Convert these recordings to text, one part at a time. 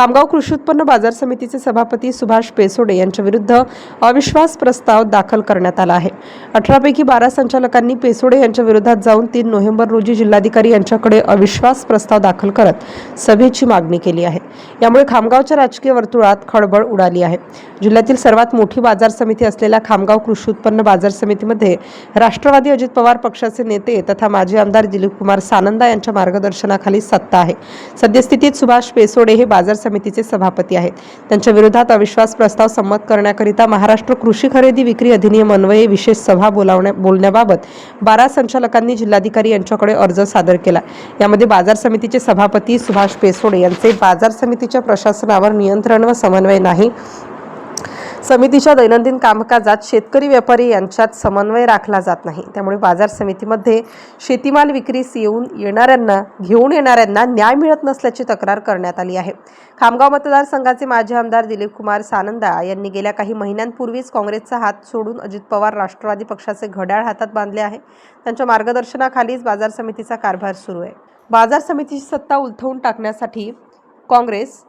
Khamgaon कृषी उत्पन्न बाजार समितीचे सभापती सुभाष पेसोडे यांच्या विरुद्ध अविश्वास प्रस्ताव दाखल करण्यात आला आहे. अठरापैकी बारा संचालकांनी पेसोडे यांच्या विरोधात जाऊन तीन नोव्हेंबर रोजी जिल्हाधिकारी यांच्याकडे अविश्वास प्रस्ताव दाखल करत सभेची मागणी केली आहे. यामुळे खामगावच्या राजकीय वर्तुळात खळबळ उडाली आहे. जिल्ह्यातील सर्वात मोठी बाजार समिती असलेल्या खामगाव कृषी उत्पन्न बाजार समितीमध्ये राष्ट्रवादी अजित पवार पक्षाचे नेते तथा माजी आमदार दिलीप कुमार सानंदा यांच्या मार्गदर्शनाखाली सत्ता आहे. सद्यस्थितीत सुभाष पेसोडे हे बाजार समितीचे सभापती आहेत. त्यांच्या विरोधात अविश्वास प्रस्ताव संमत करण्याकरिता महाराष्ट्र कृषी खरेदी विक्री अधिनियम अन्वये विशेष सभा बोलावण्या बोलण्याबाबत बारा संचालकांनी जिल्हाधिकारी यांच्याकडे अर्ज सादर केला. यामध्ये बाजार समितीचे सभापती सुभाष पेसोडे यांचे बाजार समितीच्या प्रशासनावर नियंत्रण व समन्वय नाही. समितीच्या दैनंदिन कामकाजात शेतकरी व्यापारी यांच्यात समन्वय राखला जात नाही. त्यामुळे बाजार समितीमध्ये शेतीमाल विक्रीस येऊन येणाऱ्यांना घेऊन येणाऱ्यांना न्याय मिळत नसल्याची तक्रार करण्यात आली आहे. खामगाव मतदारसंघाचे माजी आमदार दिलीप कुमार सानंदा यांनी गेल्या काही महिन्यांपूर्वीच काँग्रेसचा हात सोडून अजित पवार राष्ट्रवादी पक्षाचे घड्याळ हातात बांधले आहे. त्यांच्या मार्गदर्शनाखालीच बाजार समितीचा कारभार सुरू आहे. बाजार समितीची सत्ता उलथवून टाकण्यासाठी काँग्रेस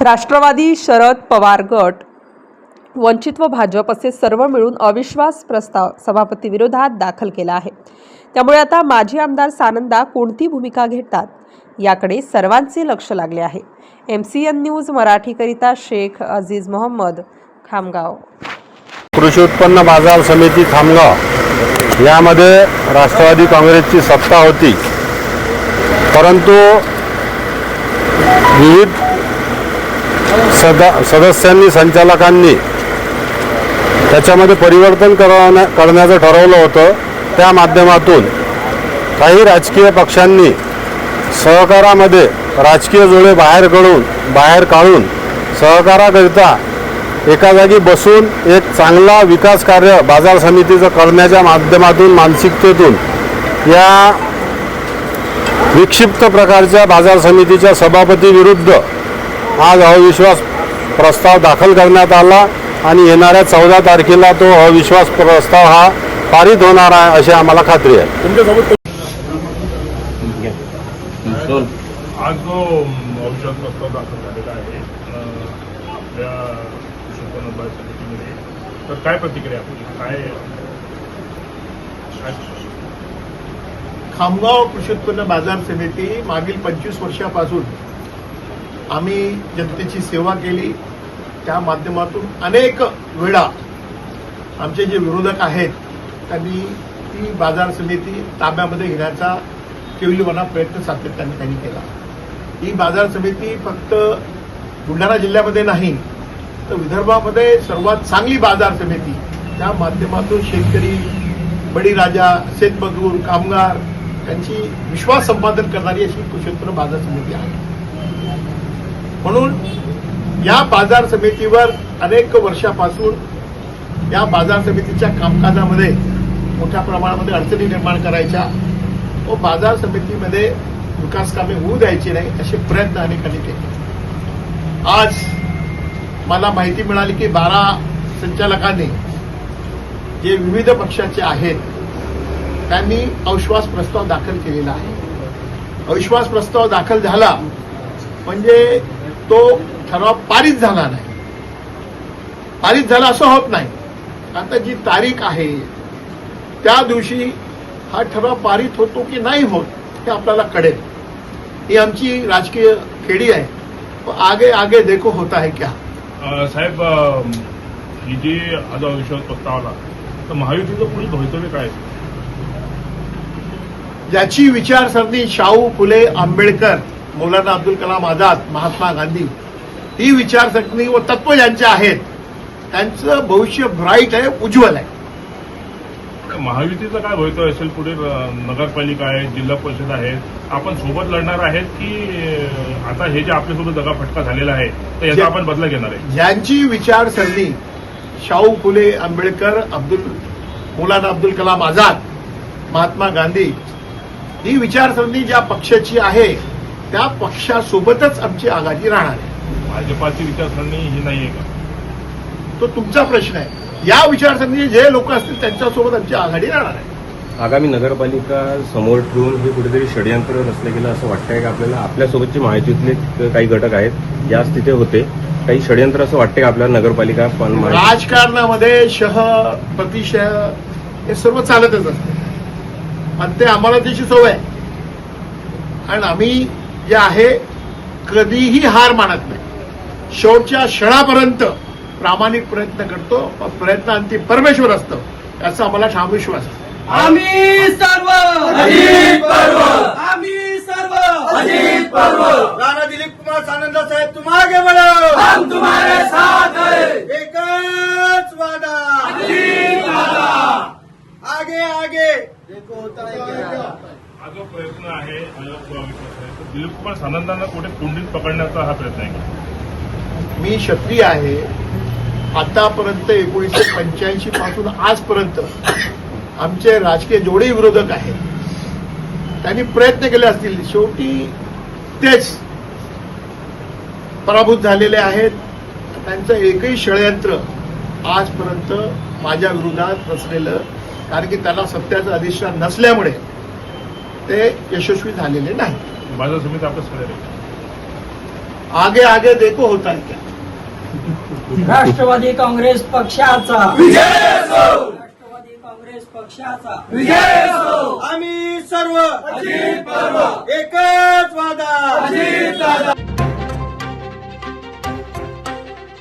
राष्ट्रवादी शरद पवार गट वंचित व भाजप असे सर्व मिळून अविश्वास प्रस्ताव सभापती विरोधात दाखल केला आहे. त्यामुळे आता माजी आमदार सानंदा कोणती भूमिका घेतात याकडे सर्वांचे लक्ष लागले आहे. एम सी एन न्यूज मराठीकरिता शेख अजीज मोहम्मद खामगाव. कृषी उत्पन्न बाजार समिती खामगाव. यामध्ये राष्ट्रवादी काँग्रेसची सत्ता होती. परंतु विविध सदा सदस्यांनी संचालकांनी त्याच्यामध्ये परिवर्तन करवण्या करण्याचं ठरवलं होतं. त्या माध्यमातून काही राजकीय पक्षांनी सहकारामध्ये राजकीय जोडे बाहेर काढून बाहेर काढून सहकाराकरिता एका जागी बसून एक चांगला विकास कार्य बाजार समितीचं करण्याच्या माध्यमातून मानसिकतेतून या विक्षिप्त प्रकारच्या बाजार समितीच्या सभापतीविरुद्ध आज अविश्वास प्रस्ताव दाखल करण्यात आला. आणि येणाऱ्या चौदा तारखेला तो अविश्वास प्रस्ताव हा पारित होणार आहे अशी आम्हाला खात्री आहे. आज जो औषध प्रस्ताव दाखल झालेला आहे. अं, आपल्या कृषी उत्पन्न बाजार समितीमध्ये. तर काय प्रतिक्रिया आपली? काय काय खामगाव कृषी उत्पन्न बाजार समिती मागील पंचवीस वर्षापासून आम्ही जनतेची सेवा केली. त्या माध्यमातून अनेक वेळा आमचे जे विरोधक आहेत त्यांनी ती बाजार समिती ताब्यामध्ये घेण्याचा केविलवाना प्रयत्न सातत्याने त्यांनी केला. ही बाजार समिती फक्त बुलढाणा जिल्ह्यामध्ये नाही तर विदर्भामध्ये सर्वात चांगली बाजार समिती त्या माध्यमातून शेतकरी बळीराजा शेतमजूर कामगार यांची विश्वास संपादन करणारी अशी कृषी उत्पन्न बाजार समिती आहे. म्हणून या बाजार समितीवर अनेक वर्षापासून या बाजार समितीच्या कामकाजामध्ये मोठ्या प्रमाणामध्ये अडचणी निर्माण करायच्या. व बाजार समितीमध्ये विकास कामे होऊ द्यायची नाही असे प्रयत्न अनेकांनी केले आज मला माहिती मिळाली की बारा संचालकांनी जे विविध पक्षाचे आहेत त्यांनी अविश्वास प्रस्ताव दाखल केलेला आहे. अविश्वास प्रस्ताव दाखल झाला म्हणजे तो ठराव पारित झाला नाही. पारित झाला असं होत नाही. आता जी तारीख आहे त्या दिवशी हा ठराव पारित होतो की नाही होत हे आपल्याला कळेल. ही आमची राजकीय खेडी आहे. आगे आगे देखो होता है क्या? साहेब ही जी आज अविश्वास प्रस्ताव आला तर महायुतीचं पुढील भवितव्य काय? ज्याची विचारसरणी शाहू फुले आंबेडकर मौलाना अब्दुल कलाम आझाद महात्मा गांधी ही विचारसरणी व तत्व ज्यांचे आहेत त्यांचं भविष्य ब्राईट आहे उज्ज्वल आहे. महायुतीचं काय भवितव्य असेल पुढे? नगरपालिका आहे जिल्हा परिषद आहेत. आपण सोबत लढणार आहेत की आता हे जे आपल्यासोबत दगाफटका झालेला आहे तर याचा आपण बदला घेणार आहे? ज्यांची विचारसरणी शाहू फुले आंबेडकर अब्दुल मौलाना अब्दुल कलाम आझाद महात्मा गांधी ही विचारसरणी ज्या पक्षाची आहे त्या पक्षासोबतच आमची आघाडी राहणार आहे. भाजपाची विचारसरणी ही नाहीये का? तो तुमचा प्रश्न आहे. या विचारसरणीचे जे लोक असतील त्यांच्यासोबत आमची आघाडी राहणार आहे. आगामी नगरपालिका समोर ठेवून हे कुठेतरी षडयंत्र रचलं गेलं असं वाटतंय का आपल्याला? आपल्यासोबतचे महायुतीतले काही घटक आहेत याच तिथे होते. काही षडयंत्र असं वाटतंय का आपल्याला नगरपालिका पण राजकारणामध्ये शह प्रतिशय हे सर्व चालतच असते. आणि ते आम्हाला त्याची सवय आहे. आणि आम्ही जे आहे कधीही हार मानत नाही. शेवटच्या क्षणापर्यंत प्रामाणिक प्रयत्न करतो पण प्रयत्न अंती परमेश्वर असतं. याचा आम्हाला ठाम विश्वास आहे. आम्ही सर्व अजित पर्व. आम्ही सर्व अजित पर्व. राणा दिलीप कुमार सानंद साहेब तुम आगे बढ़ो हम तुम्हारे साथ है. एकच वादा. अजित वादा. आगे आगे. है क्या जो प्रयत्न आहे हा दिलीप कुमार सानंदांना कुठे कुंडीत पकडण्याचा हा प्रयत्न आहे? मी क्षत्रिय आहे. आतापर्यंत एकोणीसशे पंच्याऐंशी पासून आजपर्यंत आमचे राजकीय जेवढे विरोधक आहेत. त्यांनी प्रयत्न केले असतील. शेवटी तेच पराभूत झालेले आहेत. त्यांचं एकही षडयंत्र आजपर्यंत माझ्या विरोधात रचलेलं कारण की त्याला सत्याचा अधिष्ठान नसल्यामुळे ते यशस्वी झालेले नाही बाजार समिती सगळ्या आगे आगे देखो होता है क्या? राष्ट्रवादी काँग्रेस पक्षाचा. राष्ट्रवादी काँग्रेस पक्षाचा. विजय असो! आम्ही सर्व अजित पर्व एकच वादा. अजित दादा!